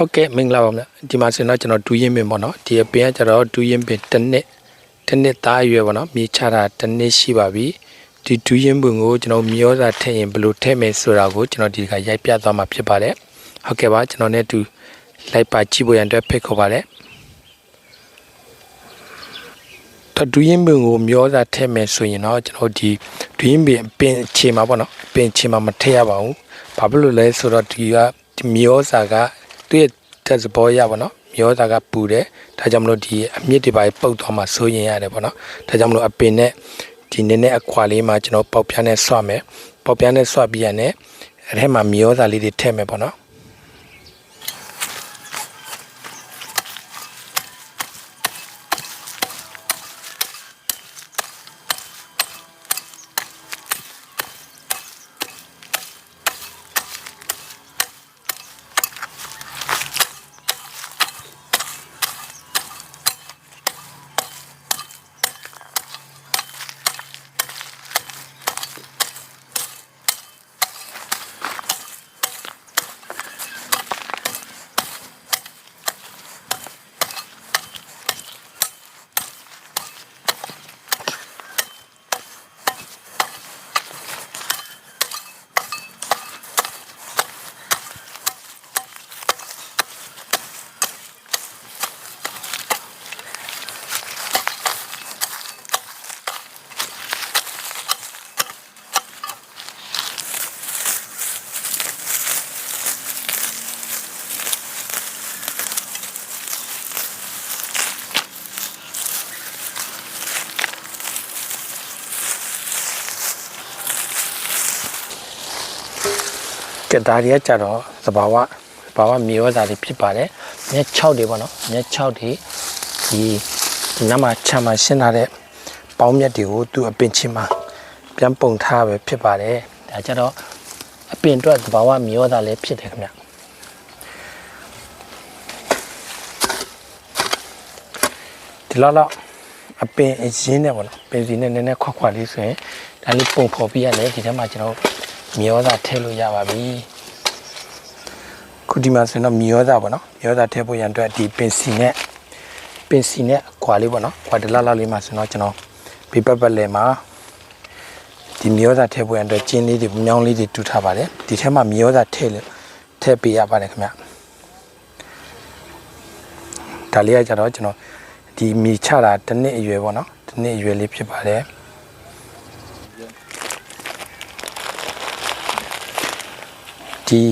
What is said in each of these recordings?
ဟုတ်ကဲ့မင်္ဂလာပါဗျာဒီမှာဆိုတော့ကျွန်တော်ဒူးရင်ပင်ပေါ့နော်ဒီအပင်ကကျတော့ဒူးရင်ပင်တစ်နှစ်တစ်နှစ်သားအရွယ်ပေါ့နော်မြေချတာတစ်နှစ်ရှိပါပြီဒီဒူးရင်ပင်ကိုကျွန်တော်မြေဩဇာထည့်ရင်ဘယ်လိုထည့်မယ်ဆိုတာကိုကျွန်တော်ဒီကရိုက်ပြသွားမှာဖြစ်ပါတယ်ဟုတ်ကဲ့ပါကျွန်တော်နဲ့အတူလိုက်ပါကြည့်ဖို့ရန်အတွက်ဖိတ်ခေါ်ပါတယ်တော့ဒူးရင်ပင်ကိုမြေဩဇာထည့်မယ်ဆိုရင်တော့ကျွန်တော်ဒီဒူးရင်ပင်အပင်ခြေမှာပေါ့နော်အပင်ခြေမှာမထည့်ရပါဘူးဘာဖြစ်လို့လဲဆိုတော့ဒီကဒီမြေဩဇာက သူ့ရဲ့တက်စပေါ်ရပါတော့မျောတာကပူတယ်ဒါကြောင့်မလို့ဒီအမြင့်တွေပါပုတ်သွားမှစိုးရင်ရတယ်ပေါ့နော်ဒါကြောင့်မလို့အပင်နဲ့ဒီနည်းနည်းအခွာလေးမှာကျွန်တော်ပေါက်ပြားနဲ့ဆွမယ်ပေါက်ပြားနဲ့ဆွပြီးရတဲ့အဲ့ထဲမှာမျောတာလေးတွေထည့်မယ်ပေါ့နော် ကဲဒါတွေကကြတော့သဘာဝသဘာဝမြေဝဇာတွေဖြစ်ပါတယ်မြက်6တွေပေါ့နော်မြက်6တွေဒီဒီနမှာချမ်းမှာရှင်းထားတဲ့ပေါင်းမြက်တွေကိုသူ့အပင်ချင်းမှာပြန်ပုံထားပဲဖြစ်ပါတယ်ဒါကြတော့အပင်အတွက်သဘာဝမြေဝဇာလည်းဖြစ်တယ်ခင်ဗျဒီလောက်လောက်အပင်အရင်းနဲ့ပေါ့နော်ပင်စီနဲ့နည်းနည်းခွက်ခွက်လေးဆိုရင်ဒါလေးပုံဖော်ပြရတယ်ဒီထဲမှာကျွန်တော် မြေဩဇာထည့်လို့ရပါပြီခုဒီမှာဆိုရင်တော့မြေဩဇာပေါ့နော်မြေဩဇာထည့်ဖို့ရန်အတွက်ဒီပင်စီနဲ့ပင်စီနဲ့ခွာလေးပေါ့နော်ခွာတလားလောက်လေးမှာဆိုတော့ကျွန်တော်ဘေးပတ်ပတ်လည်မှာဒီမြေဩဇာထည့်ဖို့ရန်အတွက်ကျင်းလေးတွေမြောင်းလေးတွေတူထားပါတယ်ဒီထဲမှာမြေဩဇာထည့်လို့ထည့်ပေးရပါတယ်ခင်ဗျဒါလေးကကြတော့ကျွန်တော်ဒီမြေချတာတစ်နှစ်အရွယ်ပေါ့နော်တစ်နှစ်အရွယ်လေးဖြစ်ပါတယ် ဒီ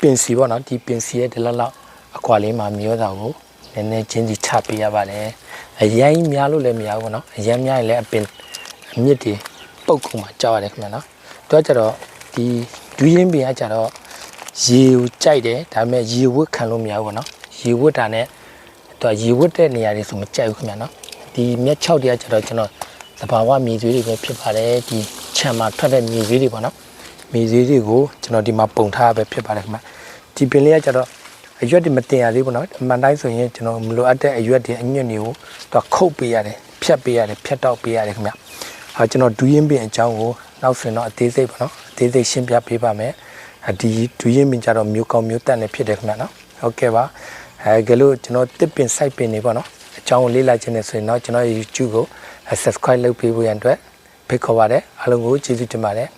ပင်စီပေါ့နော်ဒီပင်စီရဲ့ဒီလောက်လောက်အကွာလေးမှာမျောတာကိုနည်းနည်းချင်းစီချပေးရပါတယ်အရင်များလို့လည်းမရဘူးပေါ့နော်အရင်များရင်လည်းအပင်အမြစ်တွေပုတ်ကုန်မှာကြောက်ရတယ်ခင်ဗျာနော်တော့ကြတော့ဒီဒူးရင်ပင်ကကြတော့ရေကိုကြိုက်တယ်ဒါပေမဲ့ရေဝတ်ခံလို့မရဘူးပေါ့နော်ရေဝတ်တာနဲ့တော့ရေဝတ်တဲ့နေရာတွေဆိုမကြိုက်ဘူးခင်ဗျာနော်ဒီမြက်6တွေကကြတော့ကျွန်တော်သဘာဝမြေသွေးတွေပဲဖြစ်ပါတယ်ဒီခြံမှာထွက်တဲ့မြေသွေးတွေပေါ့နော် မေဈေးတွေကိုကျွန်တော်ဒီမှာပုံထားပဲဖြစ်ပါတယ်ခင်ဗျဒီပင်လေးကကျတော့အရွက်တွေမတင်ရသေးဘူးနော်အမှန်တိုင်းဆိုရင်ကျွန်တော်မလိုအပ်တဲ့အရွက်တွေအညွန့်တွေကိုတော့ခုတ်ပေးရတယ်ဖြတ်ပေးရတယ်ဖြတ်တောက်ပေးရတယ်ခင်ဗျအာကျွန်တော်ဒူးရင်ပင်အကြောင်းကိုနောက်ဆင်တော့အသေးစိတ်ပေါ့နော်အသေးစိတ်ရှင်းပြပေးပါမယ်ဒီဒူးရင်ပင်ကြတော့မျိုးကောင်းမျိုးတက်နေဖြစ်တယ်ခင်ဗျနော်ဟုတ်ကဲ့ပါအဲကလေးကျွန်တော်တစ်ပင်စိုက်ပင်နေပေါ့နော်အကြောင်းကိုလေ့လာခြင်းနဲ့ဆိုရင်တော့ကျွန်တော် YouTube ကို subscribe လုပ်ပေးဖို့ရန်အတွက်ဖိတ်ခေါ်ပါတယ်အားလုံးကိုကျေးဇူးတင်ပါတယ်